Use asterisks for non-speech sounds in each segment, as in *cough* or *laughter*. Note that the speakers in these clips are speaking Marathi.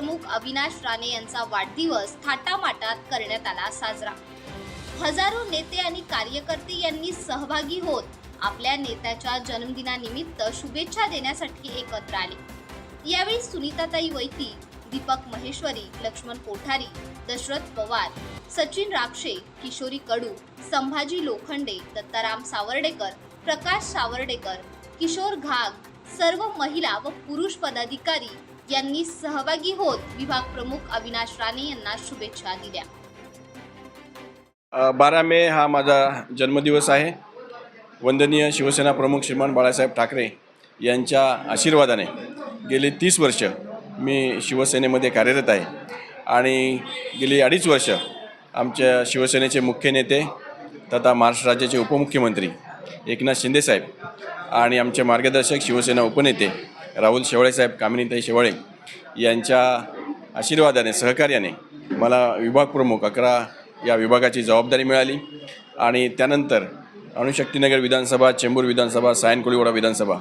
प्रमुख अविनाश राणे यांचा वाढदिवस थाटामाटात करण्यात आला साजरा. हजारो नेते आणि कार्यकर्ते यांनी सहभागी होत आपल्या नेत्याच्या जन्मदिनानिमित्त शुभेच्छा देण्यासाठी एकत्र आले. यावेळी सुनीताताई वैती दीपक महेश्वरी लक्ष्मण कोठारी दशरथ पवार सचिन राक्षे किशोरी कडू संभाजी लोखंडे दत्ताराम सावर्डेकर प्रकाश सावर्डेकर किशोर घाग सर्व महिला व पुरुष पदाधिकारी यांनी सहभागी होत विभाग प्रमुख अविनाश राणे यांना शुभेच्छा दिल्या. बारा मे हा माझा जन्मदिवस आहे. वंदनीय शिवसेना प्रमुख श्रीमान बाळासाहेब ठाकरे यांच्या आशीर्वादाने गेली तीस वर्ष मी शिवसेनेमध्ये कार्यरत आहे. आणि गेली अडीच वर्ष आमच्या शिवसेनेचे मुख्य नेते तथा महाराष्ट्र राज्याचे उपमुख्यमंत्री एकनाथ शिंदेसाहेब आणि आमचे मार्गदर्शक शिवसेना उपनेते राहुल शेवाळेसाहेब कामिनीताई शेवाळे यांच्या आशीर्वादाने सहकार्याने मला विभाग प्रमुख अकरा या विभागाची जबाबदारी मिळाली. आणि त्यानंतर अणुशक्तीनगर विधानसभा चेंबूर विधानसभा सायनकोळीवाडा विधानसभा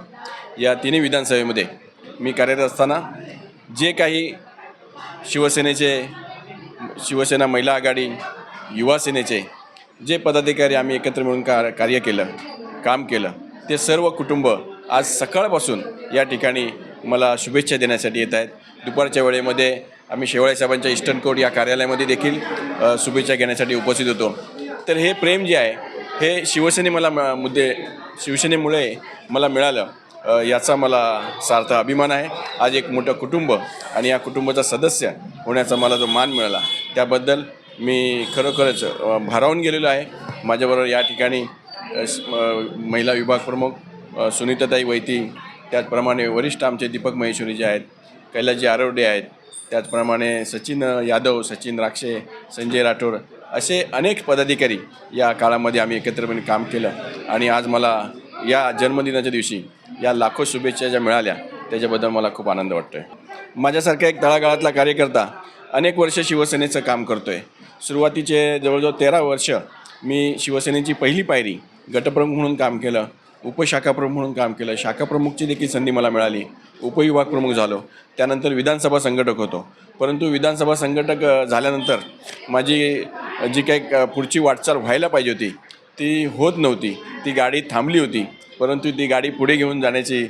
या तिन्ही विधानसभेमध्ये मी कार्यरत असताना जे काही शिवसेनेचे शिवसेना महिला आघाडी युवा सेनेचे जे पदाधिकारी आम्ही एकत्र मिळून का कार्य केलं काम केलं ते सर्व कुटुंब आज सकाळपासून या ठिकाणी मला शुभेच्छा देण्यासाठी येत आहेत. दुपारच्या वेळेमध्ये आम्ही शेवाळे साहेबांच्या इस्टर्न कोर्ट या कार्यालयामध्ये देखील शुभेच्छा घेण्यासाठी उपस्थित होतो. तर हे प्रेम जे आहे हे शिवसेने मला मुद्दे शिवसेनेमुळे मला मिळालं याचा मला सार्थ अभिमान आहे. आज एक मोठं कुटुंब आणि या कुटुंबाचा सदस्य होण्याचा मला जो मान मिळाला त्याबद्दल मी खरोखरच भारावून गेलेलो आहे. माझ्याबरोबर या ठिकाणी महिला विभाग प्रमुख सुनीताताई वैती त्याचप्रमाणे वरिष्ठ आमचे दीपक महेश्वरी जे आहेत कैलासजी आरवडे आहेत त्याचप्रमाणे सचिन यादव सचिन राक्षे संजय राठोड असे अनेक पदाधिकारी या काळामध्ये आम्ही एकत्रपणे काम केलं. आणि आज मला या जन्मदिनाच्या दिवशी या लाखो शुभेच्छा ज्या मिळाल्या त्याच्याबद्दल मला खूप आनंद वाटतो आहे माझ्यासारखा एक तळागाळातला कार्यकर्ता अनेक वर्ष शिवसेनेचं काम करतो आहे सुरुवातीचे जवळजवळ तेरा वर्ष मी शिवसेनेची पहिली पायरी गटप्रमुख म्हणून काम केलं. उपशाखाप्रमुख म्हणून काम केलं. शाखाप्रमुखची देखील संधी मला मिळाली. उपविभाग प्रमुख झालो. त्यानंतर विधानसभा संघटक होतो. परंतु विधानसभा संघटक झाल्यानंतर माझी जी काही पुढची वाटचाल व्हायला पाहिजे होती ती होत नव्हती. ती गाडी थांबली होती. परंतु ती गाडी पुढे घेऊन जाण्याची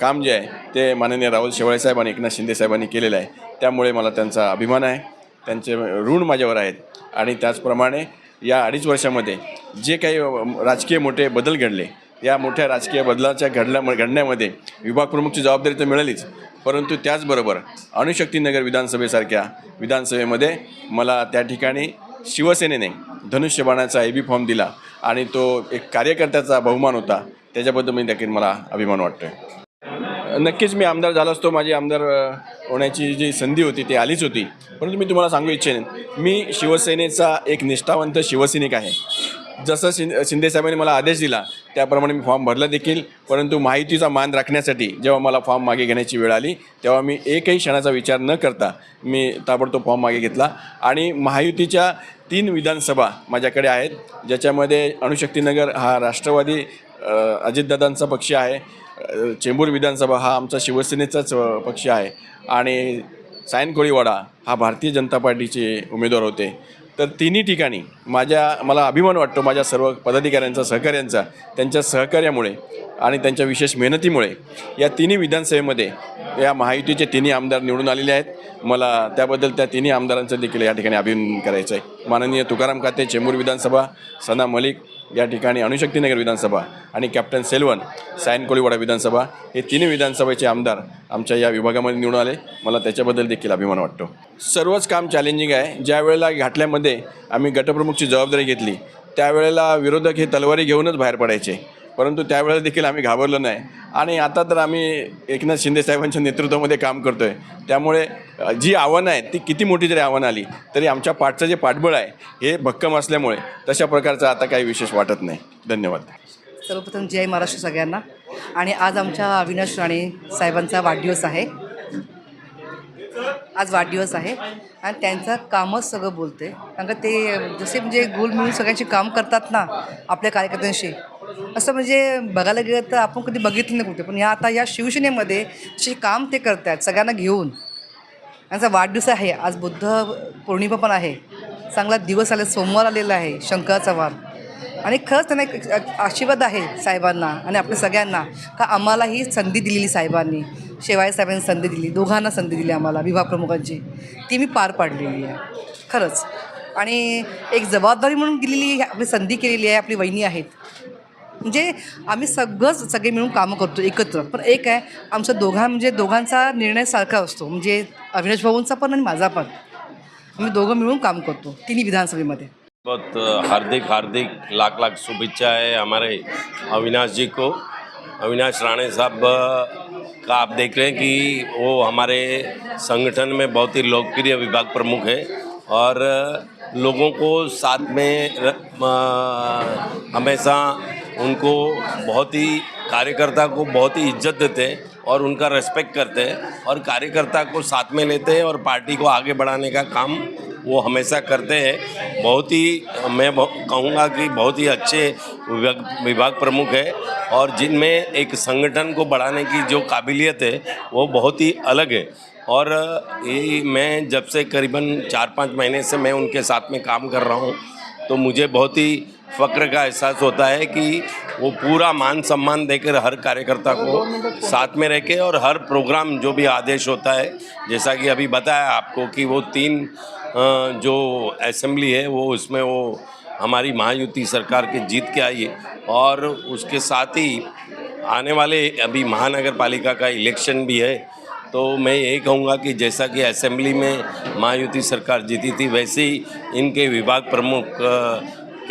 काम जे आहे ते माननीय राहुल शेवाळे साहेब आणि एकनाथ शिंदे साहेबांनी केलेलं आहे. त्यामुळे मला त्यांचा अभिमान आहे. त्यांचे ऋण माझ्यावर आहेत. आणि त्याचप्रमाणे या अडीच वर्षामध्ये जे काही राजकीय मोठे बदल घडले या मोठ्या राजकीय बदलाच्या घडल्या घडण्यामध्ये विभाग प्रमुखची जबाबदारी तर मिळालीच. परंतु त्याचबरोबर अणुशक्तीनगर विधानसभेसारख्या विधानसभेमध्ये मला त्या ठिकाणी शिवसेनेने धनुष्यबाणाचा ए बी फॉर्म दिला आणि तो एक कार्यकर्त्याचा बहुमान होता. त्याच्याबद्दल मी देखील मला अभिमान वाटतो आहे नक्कीच मी आमदार झालो असतो. माझी आमदार होण्याची जी संधी होती ती आलीच होती. परंतु मी तुम्हाला सांगू इच्छेन मी शिवसेनेचा एक निष्ठावंत शिवसैनिक आहे. जसं शिं शिंदेसाहेबांनी मला आदेश दिला त्याप्रमाणे मी फॉर्म भरला देखील. परंतु माहितीचा मान राखण्यासाठी जेव्हा मला फॉर्म मागे घेण्याची वेळ आली तेव्हा मी एकही क्षणाचा विचार न करता मी ताबडतोब फॉर्म मागे घेतला. आणि महायुतीच्या तीन विधानसभा माझ्याकडे आहेत ज्याच्यामध्ये अणुशक्तीनगर हा राष्ट्रवादी अजितदादांचा पक्ष आहे चेंबूर विधानसभा हा आमचा शिवसेनेचाच पक्ष आहे. आणि सायन कोळीवाडा हा भारतीय जनता पार्टीचे उमेदवार होते. तर तिन्ही ठिकाणी माझ्या मला अभिमान वाटतो माझ्या सर्व पदाधिकाऱ्यांचा सहकाऱ्यांचा त्यांच्या सहकार्यामुळे आणि त्यांच्या विशेष मेहनतीमुळे या तिन्ही विधानसभेमध्ये या महायुतीचे तिन्ही आमदार निवडून आलेले आहेत. मला त्याबद्दल त्या तिन्ही आमदारांचं देखील या ठिकाणी अभिनंदन करायचं आहे माननीय तुकाराम खाते चेंबूर विधानसभा सना मलिक या ठिकाणी अणुशक्तीनगर विधानसभा आणि कॅप्टन सेल्वन सायन कोळीवाडा विधानसभा हे तिन्ही विधानसभेचे आमदार आमच्या या विभागामध्ये निवडून आले. मला त्याच्याबद्दल देखील अभिमान वाटतो. सर्वच काम चॅलेंजिंग आहे. ज्या वेळेला घाटल्यामध्ये आम्ही गटप्रमुखची जबाबदारी घेतली त्यावेळेला विरोधक हे तलवारी घेऊनच बाहेर पडायचे. परंतु त्यावेळेला देखील आम्ही घाबरलो नाही. आणि आता तर आम्ही एकनाथ शिंदे साहेबांच्या नेतृत्वामध्ये काम करतो आहे त्यामुळे जी आव्हानं आहेत ती किती मोठी जरी आव्हानं आली तरी आमच्या पाठचं जे पाठबळ आहे हे भक्कम असल्यामुळे तशा प्रकारचं आता काही विशेष वाटत नाही. धन्यवाद. सर्वप्रथम जय महाराष्ट्र सगळ्यांना. आणि आज आमच्या अविनाश राणे साहेबांचा वाढदिवस आहे. आज वाढदिवस आहे. आणि त्यांचं कामच सगळं बोलते कारण का ते जसे म्हणजे गोल मिळून सगळ्यांशी काम करतात ना आपल्या कार्यकर्त्यांशी असं म्हणजे बघायला गेलं तर आपण कधी बघितलं नाही कुठे पण या आता या शिवसेनेमध्ये जे काम ते करत आहेत सगळ्यांना घेऊन. त्यांचा वाढदिवस आहे. आज बुद्ध पौर्णिमा पण आहे. चांगला दिवस आला सोमवार आलेला आहे शंकराचा वार. आणि खरंच त्यांना एक आशीर्वाद आहे साहेबांना आणि आपल्या सगळ्यांना का आम्हाला ही संधी दिलेली साहेबांनी. शेवाळे साहेबांनी संधी दिली दोघांना संधी दिली आम्हाला विभाग प्रमुखांची. ती मी पार पाडलेली आहे. खरंच. आणि एक जबाबदारी म्हणून दिलेली आपली संधी केलेली आहे आपली वहिनी आहेत. म्हणजे आम्ही सगळंच सगळे मिळून कामं करतो एकत्र. पण एक आहे आमचं दोघां म्हणजे दोघांचा निर्णय सारखा असतो. म्हणजे अविनाश भाऊंचा पण आणि माझा पण. आम्ही दोघं मिळून काम करतो तिन्ही विधानसभेमध्ये. बहुत हार्दिक हार्दिक लाख लाख शुभेच्छा है हमारे अविनाश जी को. अविनाश राणे साहब का आप देख रहे हैं कि वो हमारे संगठन में बहुत ही लोकप्रिय विभाग प्रमुख है और लोगों को साथ में र- हमेशा उनको बहुत ही कार्यकर्ता को बहुत ही इज़्ज़त देते हैं और उनका रेस्पेक्ट करते हैं और कार्यकर्ता को साथ में लेते हैं और पार्टी को आगे बढ़ाने का काम वो हमेशा करते हैं। बहुत ही, मैं कहूँगा कि बहुत ही अच्छे विभाग विभाग प्रमुख है और जिनमें एक संगठन को बढ़ाने की जो काबिलियत है वो बहुत ही अलग है। और ये मैं जब से करीबन चार पाँच महीने से मैं उनके साथ में काम कर रहा हूँ तो मुझे बहुत ही फ़क्र का एहसास होता है कि वो पूरा मान सम्मान देकर हर कार्यकर्ता को साथ में रह और हर प्रोग्राम जो भी आदेश होता है, जैसा कि अभी बताया आपको कि वो तीन जो असेंबली है, वो उसमें वो हमारी महायुति सरकार के जीत के आई है और उसके साथ ही आने वाले अभी महानगर पालिका का इलेक्शन भी है तो मैं यही कहूँगा कि जैसा कि असेंबली में महायुति सरकार जीती थी, वैसे ही इनके विभाग प्रमुख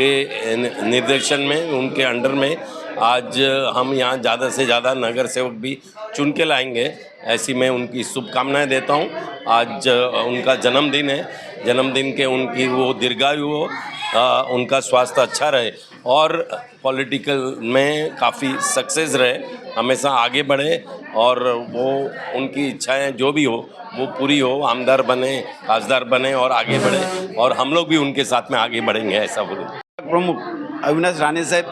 के निर्देशन में, उनके अंडर में, आज हम यहाँ ज़्यादा से ज़्यादा नगर सेवक भी चुन के लाएँगे। ऐसी मैं उनकी शुभकामनाएँ देता हूँ। आज उनका जन्मदिन है। जन्मदिन के उनकी वो दीर्घायु हो उनका स्वास्थ्य अच्छा रहे और पॉलिटिकल में काफ़ी सक्सेस रहे, हमेशा आगे बढ़े और वो उनकी इच्छाएँ जो भी हो, वो पूरी हो, आमदार बने, खासदार बने और आगे बढ़े और हम लोग भी उनके साथ में आगे बढ़ेंगे, ऐसा बोलूँ। प्रमुख अविनाश राणेसाहेब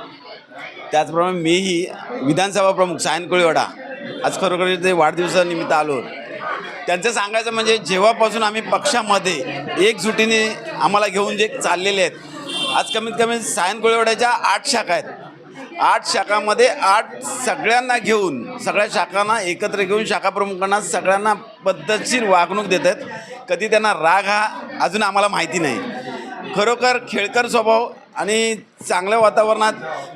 त्याचप्रमाणे मीही विधानसभा प्रमुख सायन कोळीवाडा आज खरोखर ते वाढदिवसानिमित्त आलो. त्यांचं सांगायचं म्हणजे जेव्हापासून आम्ही पक्षामध्ये एकजुटीने आम्हाला घेऊन जे चाललेले आहेत आज कमीत कमी सायन कोळीवाड्याच्या आठ शाखा आहेत. आठ शाखामध्ये आठ सगळ्यांना घेऊन सगळ्या शाखांना एकत्र घेऊन शाखा प्रमुखांना सगळ्यांना पद्धतशीर वागणूक देत आहेत. कधी त्यांना राग हा अजून आम्हाला माहिती नाही. खरोखर खेळकर स्वभाव आणि चांगल्या वातावरणात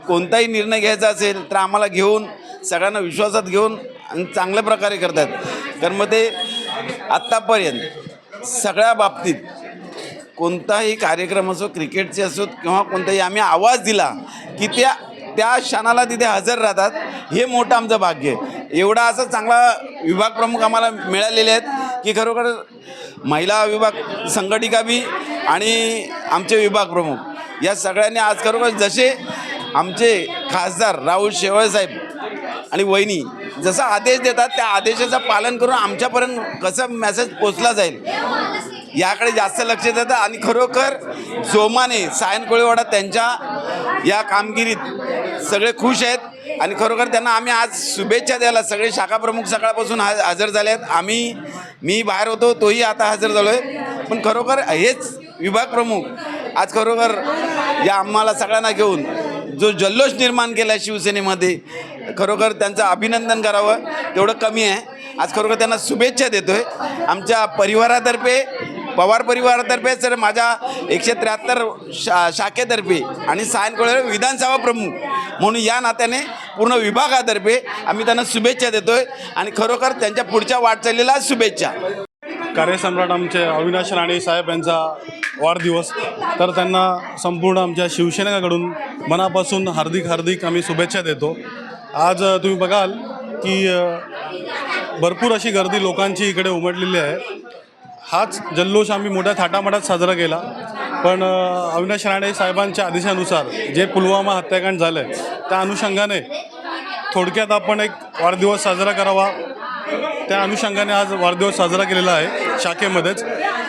कोणताही निर्णय घ्यायचा असेल तर आम्हाला घेऊन सगळ्यांना विश्वासात घेऊन आणि चांगल्या प्रकारे करतात. कारण मग ते आत्तापर्यंत सगळ्या बाबतीत कोणताही कार्यक्रम असो क्रिकेटचे असो किंवा कोणताही आम्ही आवाज दिला की त्या त्या क्षणाला तिथे हजर राहतात हे मोठं आमचं भाग्य आहे. एवढा असा चांगला विभाग प्रमुख आम्हाला मिळालेले आहेत की खरोखर महिला विभाग संघटिका बी आणि आमचे विभाग प्रमुख. या सगळ्यांनी आज खरोखर जसे आमचे खासदार राहुल शेवाळे साहेब आणि वहिनी जसा आदेश देतात त्या आदेशाचं पालन करून आमच्यापर्यंत कसं मेसेज पोचला जाईल याकडे जास्त लक्ष देतात आणि खरोखर जोमाने सायन कोळीवाडा त्यांच्या या कामगिरीत सगळे खुश आहेत आणि खरोखर त्यांना आम्ही आज शुभेच्छा द्यायला सगळे शाखा प्रमुख सकाळपासून हा हजर झाले आहेत. आम्ही मी बाहेर होतो तोही आता हजर झालो आहे पण खरोखर हेच विभाग प्रमुख आज खरोखर या आम्हाला सगळ्यांना घेऊन जो जल्लोष निर्माण केला शिवसेनेमध्ये खरोखर त्यांचं अभिनंदन करावं तेवढं कमी आहे. आज खरोखर त्यांना शुभेच्छा देतोय. आमच्या परिवारातर्फे पवार परिवारातर्फे सर माझ्या एकशे त्र्याहत्तर शा शाखेतर्फे आणि सायंकाळ विधानसभा प्रमुख म्हणून या नात्याने पूर्ण विभागातर्फे आम्ही त्यांना शुभेच्छा देतोय आणि खरोखर त्यांच्या पुढच्या वाटचालीला शुभेच्छा. कार्यसम्राट आमचे अविनाश राणे साहेब यांचा वाढदिवस. तर त्यांना संपूर्ण आमच्या शिवसेनेकडून मनापासून हार्दिक हार्दिक आम्ही शुभेच्छा देतो. आज तुम्ही बघाल की भरपूर अशी गर्दी लोकांची इकडे उमटलेली आहे. हाच जल्लोष आम्ही मोठ्या थाटामाटात साजरा केला. पण अविनाश राणे साहेबांच्या आदेशानुसार जे पुलवामा हत्याकांड झालं आहे त्या अनुषंगाने थोडक्यात आपण एक वाढदिवस साजरा करावा. त्या अनुषंगाने आज वाढदिवस साजरा केलेला आहे. शाखेमध्येच.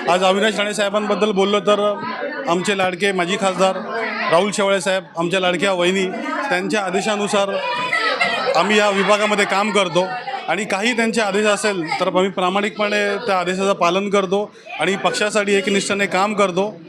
आज अविनाश राणे साहेबांबद्दल बोललो तर आमचे लाडके माजी खासदार राहुल शेवाळे साहेब आमच्या लाडक्या वहिनी त्यांच्या आदेशानुसार आम्ही या विभागामध्ये काम करतो. आणि काही त्यांचे आदेश असेल तर आम्ही प्रामाणिकपणे त्या आदेशाचं पालन करतो आणि पक्षासाठी एकनिष्ठाने काम करतो.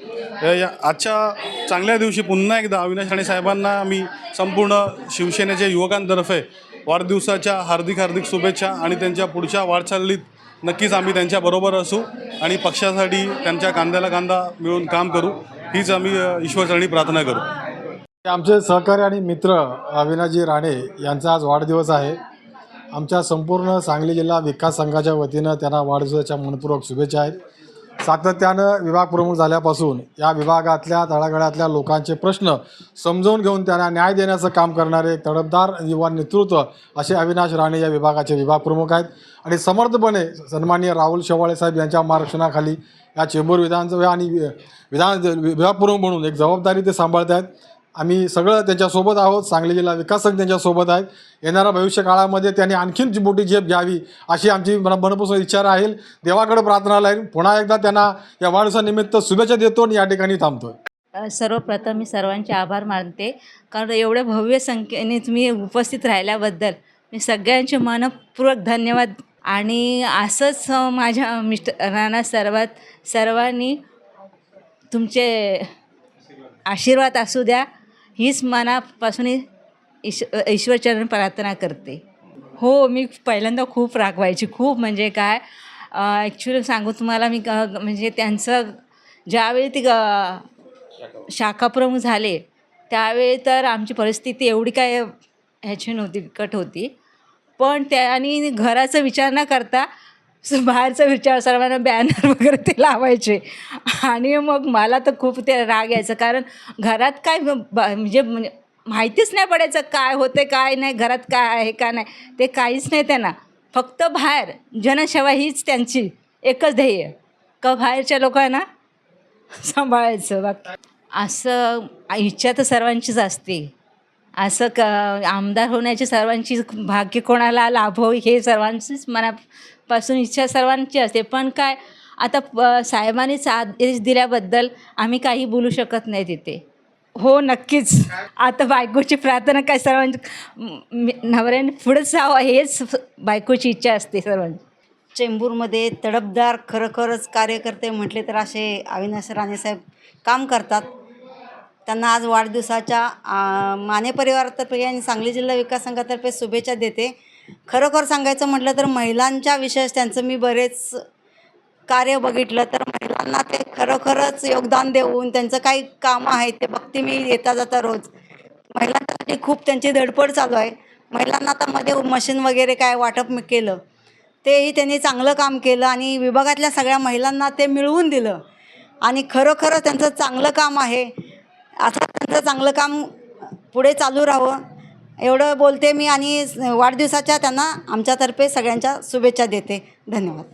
या- या आजच्या चांगल्या दिवशी पुन्हा एकदा अविनाश राणे साहेबांना आम्ही संपूर्ण शिवसेनेच्या युवकांतर्फे वाढदिवसाच्या हार्दिक हार्दिक शुभेच्छा आणि त्यांच्या पुढच्या वाटचालीत नक्कीच आम्ही त्यांच्याबरोबर असू आणि पक्षासाठी त्यांच्या कांद्याला कांदा मिळून काम करू. हीच आम्ही ईश्वरचरणी प्रार्थना करू. आमचे सहकारी आणि मित्र अविनाजी राणे यांचा आज वाढदिवस आहे. आमच्या संपूर्ण सांगली जिल्हा विकास संघाच्या वतीनं त्यांना वाढदिवसाच्या मनपूर्वक शुभेच्छा आहेत. सातत्यानं विभाग प्रमुख झाल्यापासून या विभागातल्या तळागाळातल्या लोकांचे प्रश्न समजावून घेऊन त्यांना न्याय देण्याचं काम करणारे एक तडफदार युवा नेतृत्व असे अविनाश राणे या विभागाचे विभाग प्रमुख आहेत. आणि समर्थपणे सन्माननीय राहुल शेवाळे साहेब यांच्या मार्गदर्शनाखाली या चेंबूर विधानसभा आणि वि- विधान विभाग प्रमुख म्हणून एक जबाबदारी ते सांभाळत आहेत आम्ही सगळं त्यांच्यासोबत आहोत सांगली जिल्हा विकासक त्यांच्यासोबत आहेत. येणाऱ्या भविष्य काळामध्ये त्यांनी आणखीन मोठी झेप घ्यावी अशी आमची मन मनपूर्वक इच्छा राहील. देवाकडे प्रार्थना राहील पुन्हा एकदा त्यांना या वाढदिवसानिमित्त शुभेच्छा देतो आणि या ठिकाणी थांबतो सर्वप्रथम मी सर्वांचे आभार मानते. कारण एवढ्या भव्य संख्येने तुम्ही उपस्थित राहिल्याबद्दल मी सगळ्यांचे मनपूर्वक धन्यवाद. आणि असंच माझ्या मिस्टरांना सर्वात सर्वांनी तुमचे आशीर्वाद असू द्या. हीच मनापासून ईश ईश्वरचरण प्रार्थना करते. हो मी पहिल्यांदा खूप रागवायची खूप म्हणजे काय ॲक्च्युली सांगू तुम्हाला मी क- म्हणजे त्यांचं ज्यावेळी ती ग- शाखाप्रमुख झाले त्यावेळी तर आमची परिस्थिती एवढी काय ह्याची नव्हती बिकट होती. पण त्या आणि घराचा विचार न करता सो बाहेरचा विचार सर्वांना बॅनर *laughs* वगैरे ते लावायचे. आणि मग मला तर खूप ते राग यायचं. कारण घरात काय म्हणजे म्हणजे माहितीच नाही पडायचं काय होते काय नाही घरात काय आहे का नाही. ते काहीच नाही त्यांना. फक्त बाहेर. जनसेवा हीच त्यांची एकच ध्येय. का बाहेरच्या लोकांना सांभाळायचं बाकी असं इच्छा तर सर्वांचीच असते. असं क आमदार होण्याची सर्वांची भाग्य कोणाला लाभो हे सर्वांचीच मना मनापासून इच्छा सर्वांची असते. पण काय आता प- साहेबांनीच आदेश दिल्याबद्दल आम्ही काही बोलू शकत नाही तिथे. हो नक्कीच. आता बायकोची प्रार्थना काय सर्वांची नवऱ्याने पुढेच जावं हेच बायकोची इच्छा असते सर्वांची. चेंबूरमध्ये तडफदार खरोखरच कार्यकर्ते म्हटले तर असे अविनाश राणेसाहेब काम करतात. त्यांना आज वाढदिवसाच्या माने परिवारातर्फे आणि सांगली जिल्हा विकास संघातर्फे शुभेच्छा देते. खरोखर सांगायचं म्हटलं तर महिलांच्या विशेष त्यांचं मी बरेच कार्य बघितलं तर महिलांना ते खरोखरच योगदान देऊन त्यांचं काही कामं आहेत ते बघते मी येता जाता रोज. महिलांसाठी खूप त्यांची धडपड चालू आहे. महिलांना आता मध्ये मशीन वगैरे काय वाटप मी केलं. तेही त्यांनी चांगलं काम केलं आणि विभागातल्या सगळ्या महिलांना ते मिळवून दिलं. आणि खरोखरं त्यांचं चांगलं काम आहे. असं त्यांचं चांगलं काम पुढे चालू राहावं. एवढं बोलते मी आणि वाढदिवसाच्या त्यांना आमच्यातर्फे सगळ्यांच्या शुभेच्छा देते. धन्यवाद.